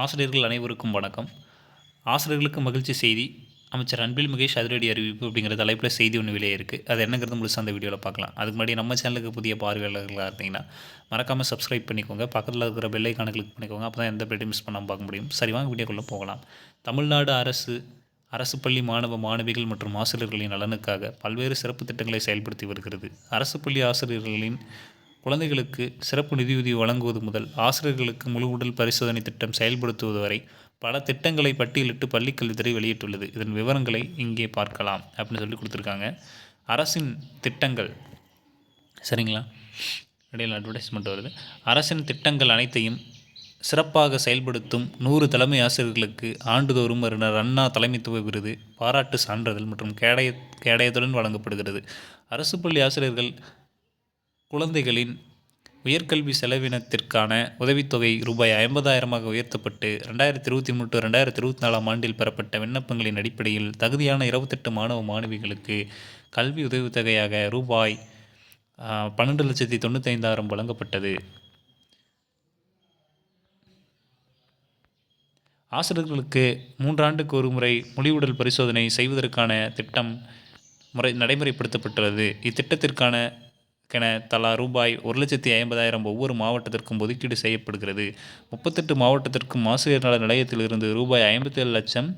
ஆசிரியர்கள் அனைவருக்கும் வணக்கம். ஆசிரியர்களுக்கு மகிழ்ச்சி செய்தி அமைச்சர் அன்பில் மகேஷ் அதிரடி அறிவிப்பு அப்படிங்கிற தலைப்பில் செய்தி ஒன்று வெளியே இருக்குது அது என்னங்கிறது முழுசாக அந்த வீடியோவில் பார்க்கலாம். அதுக்கு முன்னாடி நம்ம சேனலுக்கு புதிய பார்வையாளர்களாக இருந்தீங்கன்னா மறக்காமல் சப்ஸ்கிரைப் பண்ணிக்கோங்க. பக்கத்தில் இருக்கிற பெல் ஐக்கானை கிளிக் பண்ணிக்கோங்க. அப்போ தான் எந்த பேட்டி மிஸ் பண்ணாமல் பார்க்க முடியும். சரி வாங்க வீடியோக்குள்ளே போகலாம். தமிழ்நாடு அரசு அரசு பள்ளி மாணவ மாணவிகள் மற்றும் ஆசிரியர்களின் நலனுக்காக பல்வேறு சிறப்பு திட்டங்களை செயல்படுத்தி வருகிறது. அரசு பள்ளி ஆசிரியர்களின் குழந்தைகளுக்கு சிறப்பு நிதியுதவி வழங்குவது முதல் ஆசிரியர்களுக்கு முழு உடல் பரிசோதனை திட்டம் செயல்படுத்துவது வரை பல திட்டங்களை பட்டியலிட்டு பள்ளிக்கல்வித்துறை வெளியிட்டுள்ளது. இதன் விவரங்களை இங்கே பார்க்கலாம் அப்படின்னு சொல்லி கொடுத்துருக்காங்க. அரசின் திட்டங்கள். சரிங்களா? இடையில் அட்வர்டைஸ்மெண்ட் வருது. அரசின் திட்டங்கள் அனைத்தையும் சிறப்பாக செயல்படுத்தும் நூறு தலைமை ஆசிரியர்களுக்கு ஆண்டுதோறும் வருடர் அண்ணா தலைமைத்துவ விருது பாராட்டு சான்றிதழ் மற்றும் கேடய கேடயத்துடன் வழங்கப்படுகிறது. அரசு பள்ளி ஆசிரியர்கள் குழந்தைகளின் உயர்கல்வி செலவினத்திற்கான உதவித்தொகை ரூபாய் ஐம்பதாயிரமாக உயர்த்தப்பட்டு ரெண்டாயிரத்தி இருபத்தி மூணு டு ரெண்டாயிரத்தி இருபத்தி நாலாம் ஆண்டில் பெறப்பட்ட விண்ணப்பங்களின் அடிப்படையில் தகுதியான இருபத்தெட்டு மாணவ மாணவிகளுக்கு கல்வி உதவித்தொகையாக ரூபாய் பன்னெண்டு லட்சத்தி தொண்ணூத்தைந்தாயிரம் வழங்கப்பட்டது. ஆசிரியர்களுக்கு மூன்றாண்டுக்கு ஒரு முறை முடிவுடல் பரிசோதனை செய்வதற்கான திட்டம் முறை நடைமுறைப்படுத்தப்பட்டுள்ளது. இத்திட்டத்திற்கான கென தலா ரூபாய் ஒரு லட்சத்தி ஐம்பதாயிரம் ஒவ்வொரு மாவட்டத்திற்கும் ஒதுக்கீடு செய்யப்படுகிறது. முப்பத்தெட்டு மாவட்டத்திற்கும் ஆசிரியர் நல நிலையத்திலிருந்து ரூபாய் ஐம்பத்தேழு லட்சம்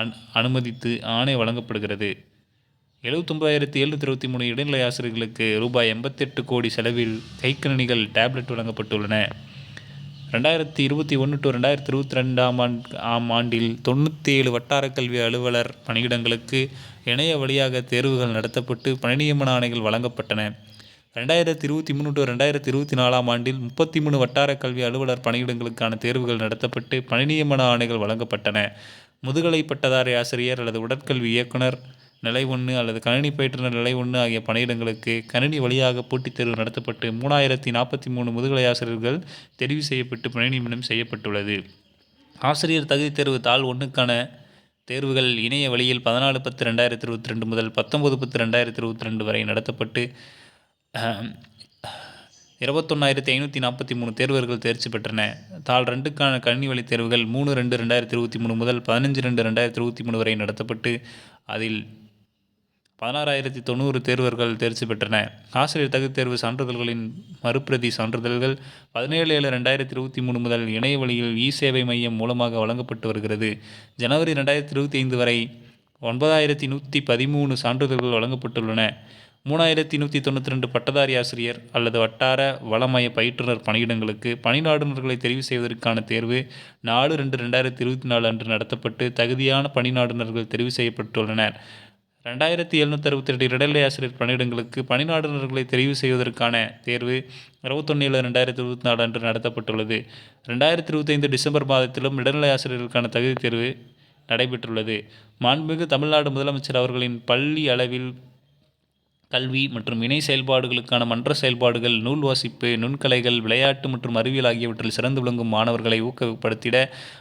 அன் அனுமதித்து ஆணை வழங்கப்படுகிறது. எழுபத்தொம்பதாயிரத்தி எழுநூற்றி இருபத்தி மூணு இடைநிலை ஆசிரியர்களுக்கு ரூபாய் எண்பத்தெட்டு கோடி செலவில் கைக்கணினிகள் டேப்லெட் வழங்கப்பட்டுள்ளன. ரெண்டாயிரத்தி இருபத்தி ஒன்று டு ரெண்டாயிரத்தி இருபத்தி ரெண்டாம் ஆண்டு ஆம் ஆண்டில் தொண்ணூற்றி ஏழு வட்டார கல்வி அலுவலர் பணியிடங்களுக்கு இணைய வழியாக தேர்வுகள் நடத்தப்பட்டு பணி நியமன ஆணைகள் வழங்கப்பட்டன. ரெண்டாயிரத்தி இருபத்தி மூணு டு ரெண்டாயிரத்தி இருபத்தி நாலாம் ஆண்டில் முப்பத்தி மூணு வட்டார கல்வி அலுவலர் பணியிடங்களுக்கான தேர்வுகள் நடத்தப்பட்டு பணிநியமன ஆணைகள் வழங்கப்பட்டன. முதுகலை பட்டதாரி ஆசிரியர் அல்லது உடற்கல்வி இயக்குனர் நிலை ஒன்று அல்லது கணினி பயிற்றுனர் நிலை ஒன்று ஆகிய பணியிடங்களுக்கு கணினி வழியாக போட்டித் தேர்வு நடத்தப்பட்டு மூணாயிரத்தி நாற்பத்தி மூணு முதுகலை ஆசிரியர்கள் தெரிவு செய்யப்பட்டு பணிநியமனம் செய்யப்பட்டுள்ளது. ஆசிரியர் தகுதி தேர்வு தாள் ஒன்றுக்கான தேர்வுகள் இணைய வழியில் பதினாலு பத்து ரெண்டாயிரத்தி இருபத்தி ரெண்டு முதல் பத்தொம்பது பத்து ரெண்டாயிரத்தி இருபத்தி ரெண்டு வரை நடத்தப்பட்டு இருபத்தொன்னாயிரத்தி ஐநூற்றி நாற்பத்தி மூணு தேர்வர்கள் தேர்ச்சி பெற்றன. தாள் ரெண்டுக்கான கணினி வழி தேர்வுகள் மூணு ரெண்டு ரெண்டாயிரத்தி இருபத்தி மூணு முதல் பதினஞ்சு ரெண்டு ரெண்டாயிரத்தி இருபத்தி மூணு வரை நடத்தப்பட்டு அதில் பதினாறாயிரத்தி தொண்ணூறு தேர்வர்கள் தேர்ச்சி பெற்றன. ஆசிரியர் தகுதி தேர்வு சான்றிதழ்களின் மறுபிரதி சான்றிதழ்கள் பதினேழு ஏழு ரெண்டாயிரத்தி இருபத்தி மூணு முதல் இணைய வழியில் இ சேவை மையம் மூலமாக வழங்கப்பட்டு வருகிறது. ஜனவரி ரெண்டாயிரத்தி இருபத்தி ஐந்து வரை ஒன்பதாயிரத்தி நூற்றி பதிமூணு சான்றிதழ்கள் வழங்கப்பட்டுள்ளன. மூணாயிரத்தி நூற்றி தொண்ணூற்றி ரெண்டு பட்டதாரி ஆசிரியர் அல்லது வட்டார வளமய பயிற்றுனர் பணியிடங்களுக்கு பணிநாடுனர்களை தெரிவு செய்வதற்கான தேர்வு நாலு ரெண்டு ரெண்டாயிரத்தி இருபத்தி நாலு அன்று நடத்தப்பட்டு தகுதியான பணிநாடுனர்கள் தெரிவு செய்யப்பட்டுள்ளனர். ரெண்டாயிரத்தி எழுநூற்றி அறுபத்தி ரெண்டு இடைநிலை ஆசிரியர் பணியிடங்களுக்கு பணிநாடுனர்களை தெரிவு செய்வதற்கான தேர்வு இருபத்தொன்னு ஏழு ரெண்டாயிரத்தி இருபத்தி நாலு அன்று நடத்தப்பட்டுள்ளது. ரெண்டாயிரத்தி இருபத்தைந்து டிசம்பர் மாதத்திலும் இடைநிலை ஆசிரியர்களுக்கான தகுதி தேர்வு நடைபெற்றுள்ளது. மாண்புமிகு தமிழ்நாடு முதலமைச்சர் அவர்களின் பள்ளி அளவில் கல்வி மற்றும் இணை செயல்பாடுகளுக்கான மன்ற செயல்பாடுகள் நூல் வாசிப்பு நுண்கலைகள் விளையாட்டு மற்றும் அறிவியல் ஆகியவற்றில் சிறந்து விளங்கும் மாணவர்களை ஊக்கப்படுத்திட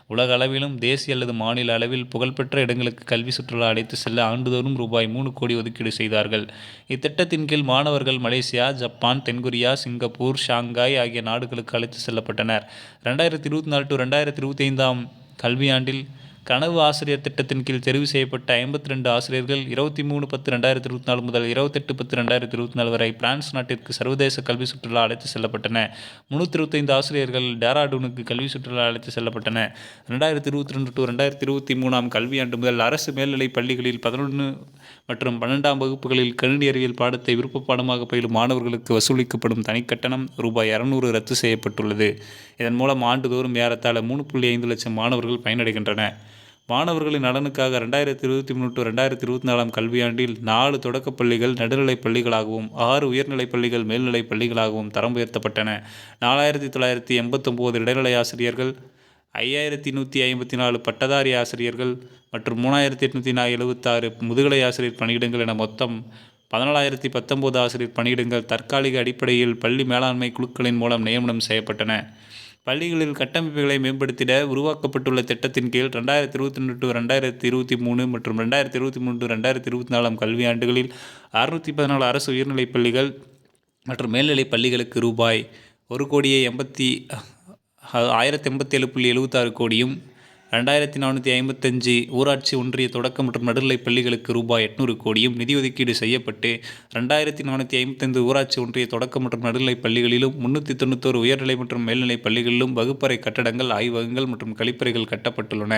உலக அளவிலும் தேசிய அல்லது மாநில அளவில் புகழ்பெற்ற இடங்களுக்கு கல்வி சுற்றுலா அழைத்து செல்ல ஆண்டுதோறும் ரூபாய் மூணு கோடி ஒதுக்கீடு செய்தார்கள். இத்திட்டத்தின் கீழ் மாணவர்கள் மலேசியா ஜப்பான் தென்கொரியா சிங்கப்பூர் ஷாங்காய் ஆகிய நாடுகளுக்கு அழைத்து செல்லப்பட்டனர். ரெண்டாயிரத்தி இருபத்தி நாலு டு ரெண்டாயிரத்தி இருபத்தி ஐந்தாம் கல்வியாண்டில் கனவு ஆசிரியர் திட்டத்தின் கீழ் தெரிவு செய்யப்பட்ட ஐம்பத்தி ரெண்டு ஆசிரியர்கள் இருபத்தி மூணு பத்து ரெண்டாயிரத்தி இருபத்தி நாலு முதல் இருபத்தெட்டு பத்து ரெண்டாயிரத்தி இருபத்தி நாலு வரை பிரான்ஸ் நாட்டிற்கு சர்வதேச கல்வி சுற்றுலா அழைத்து செல்லப்பட்டன. முந்நூற்றி இருபத்தைந்து ஆசிரியர்கள் டேராடூனுக்கு கல்வி சுற்றுலா அழைத்து செல்லப்பட்டன. ரெண்டாயிரத்தி இருபத்தி ரெண்டு டு ரெண்டாயிரத்தி இருபத்தி மூணாம் கல்வியாண்டு முதல் அரசு மேல்நிலைப் பள்ளிகளில் பதினொன்று மற்றும் பன்னெண்டாம் வகுப்புகளில் கணினி அறிவியல் பாடத்தை விருப்ப பாடமாக பயிலும் மாணவர்களுக்கு வசூலிக்கப்படும் தனிக்கட்டணம் ரூபாய் இரநூறு ரத்து செய்யப்பட்டுள்ளது. இதன் மூலம் ஆண்டுதோறும் ஏறத்தாழ மூணு புள்ளி ஐந்து லட்சம் மாணவர்கள் பயனடைகின்றன மாணவர்களின் நலனுக்காக ரெண்டாயிரத்தி இருபத்தி மூணு டு ரெண்டாயிரத்தி இருபத்தி நாலாம் கல்வியாண்டில் நாலு தொடக்கப் பள்ளிகள் நடுநிலைப் பள்ளிகளாகவும் ஆறு உயர்நிலைப் பள்ளிகள் மேல்நிலைப் பள்ளிகளாகவும் தரம் உயர்த்தப்பட்டன. நாலாயிரத்தி தொள்ளாயிரத்தி எண்பத்தொம்போது இடைநிலை ஆசிரியர்கள் ஐயாயிரத்தி நூற்றி ஐம்பத்தி நாலு பட்டதாரி ஆசிரியர்கள் மற்றும் மூணாயிரத்தி எட்நூற்றி நா எழுபத்தாறு முதுகலை ஆசிரியர் பணியிடங்கள் என மொத்தம் பதினாலாயிரத்தி பத்தொம்போது ஆசிரியர் பணியிடங்கள் தற்காலிக அடிப்படையில் பள்ளி மேலாண்மை குழுக்களின் மூலம் நியமனம் செய்யப்பட்டன. பள்ளிகளில் கட்டமைப்புகளை மேம்படுத்திட உருவாக்கப்பட்டுள்ள திட்டத்தின் கீழ் ரெண்டாயிரத்தி இருபத்தி ரெண்டு டு ரெண்டாயிரத்தி இருபத்தி மூணு மற்றும் ரெண்டாயிரத்தி இருபத்தி மூணு டு ரெண்டாயிரத்தி இருபத்தி நாலாம் கல்வியாண்டுகளில் அறுநூற்றி பதினாலு அரசு உயர்நிலைப் பள்ளிகள் மற்றும் மேல்நிலைப் பள்ளிகளுக்கு ரூபாய் ஒரு கோடியே எண்பத்தி ஆயிரத்தி எண்பத்தி ஏழு புள்ளி எழுபத்தாறு கோடியும் ரெண்டாயிரத்தி நானூற்றி ஐம்பத்தஞ்சு ஊராட்சி ஒன்றிய தொடக்க மற்றும் நடுநிலை பள்ளிகளுக்கு ரூபாய் எட்நூறு கோடியும் நிதி ஒதுக்கீடு செய்யப்பட்டு ரெண்டாயிரத்தி நானூற்றி ஐம்பத்தைந்து ஊராட்சி ஒன்றிய தொடக்க மற்றும் நடுநிலை பள்ளிகளிலும் முன்னூற்றி தொண்ணூத்தோரு உயர்நிலை மற்றும் மேல்நிலை பள்ளிகளிலும் வகுப்பறை கட்டடங்கள் ஆய்வகங்கள் மற்றும் கழிப்பறைகள் கட்டப்பட்டுள்ளன.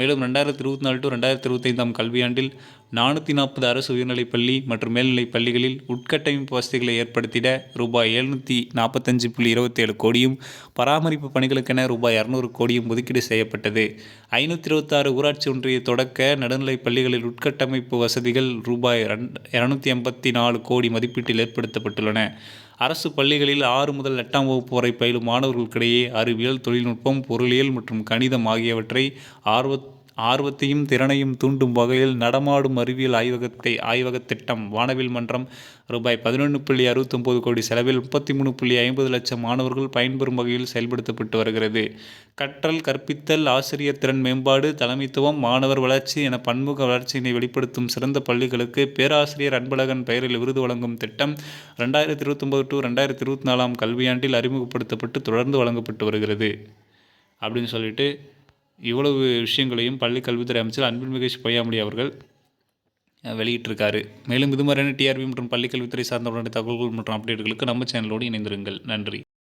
மேலும் ரெண்டாயிரத்தி இருபத்தி நாலு டு ரெண்டாயிரத்தி இருபத்தைந்தாம் கல்வியாண்டில் நானூற்றி நாற்பது அரசு உயர்நிலைப் பள்ளி மற்றும் மேல்நிலைப் பள்ளிகளில் உட்கட்டமைப்பு வசதிகளை ஏற்படுத்திட ரூபாய் எழுநூற்றி நாற்பத்தஞ்சு புள்ளி இருபத்தேழு கோடியும் பராமரிப்பு பணிகளுக்கென ரூபாய் இரநூறு கோடியும் ஒதுக்கீடு செய்யப்பட்டது. ஐநூற்றி இருபத்தாறு ஊராட்சி ஒன்றிய தொடக்க நடுநிலைப் பள்ளிகளில் உட்கட்டமைப்பு வசதிகள் ரூபாய் இரநூத்தி எண்பத்தி நாலு கோடி மதிப்பீட்டில் ஏற்படுத்தப்பட்டுள்ளன. அரசு பள்ளிகளில் ஆறு முதல் எட்டாம் வகுப்பு வரை பயிலும் மாணவர்களுக்கிடையே அறிவியல் தொழில்நுட்பம் பொருளியல் மற்றும் கணிதம் ஆகியவற்றை ஆர்வ ஆர்வத்தையும் திறனையும் தூண்டும் வகையில் நடமாடும் அறிவியல் ஆய்வகத்தை ஆய்வகத் திட்டம் வானவில் மன்றம் ரூபாய் பதினொன்று புள்ளி அறுபத்தொம்போது கோடி செலவில் முப்பத்தி மூணு புள்ளி ஐம்பது லட்சம் மாணவர்கள் பயன்பெறும் வகையில் செயல்படுத்தப்பட்டு வருகிறது. கற்றல் கற்பித்தல் ஆசிரியர் திறன் மேம்பாடு தலைமைத்துவம் மாணவர் வளர்ச்சி என பன்முக வளர்ச்சியினை வெளிப்படுத்தும் சிறந்த பள்ளிகளுக்கு பேராசிரியர் அன்பழகன் பெயரில் விருது வழங்கும் திட்டம் ரெண்டாயிரத்தி இருபத்தொம்போது டு ரெண்டாயிரத்தி இருபத்தி நாலாம் கல்வியாண்டில் அறிமுகப்படுத்தப்பட்டு தொடர்ந்து வழங்கப்பட்டு வருகிறது. அப்படின்னு சொல்லிட்டு இவ்வளவு விஷயங்களையும் பள்ளி கல்வித்துறை அமைச்சர் அன்பில் மகேஷ் பொய்யாமொழி அவர்கள் வெளியிட்டிருக்காரு. மேலும் இது மாதிரியான டிஆர்பி மற்றும் பள்ளி கல்வித்துறை சார்ந்த உடனடி தகவல்கள் மற்றும் அப்டேட்டுகளுக்கு நம்ம சேனலோடு இணைந்திருங்கள். நன்றி.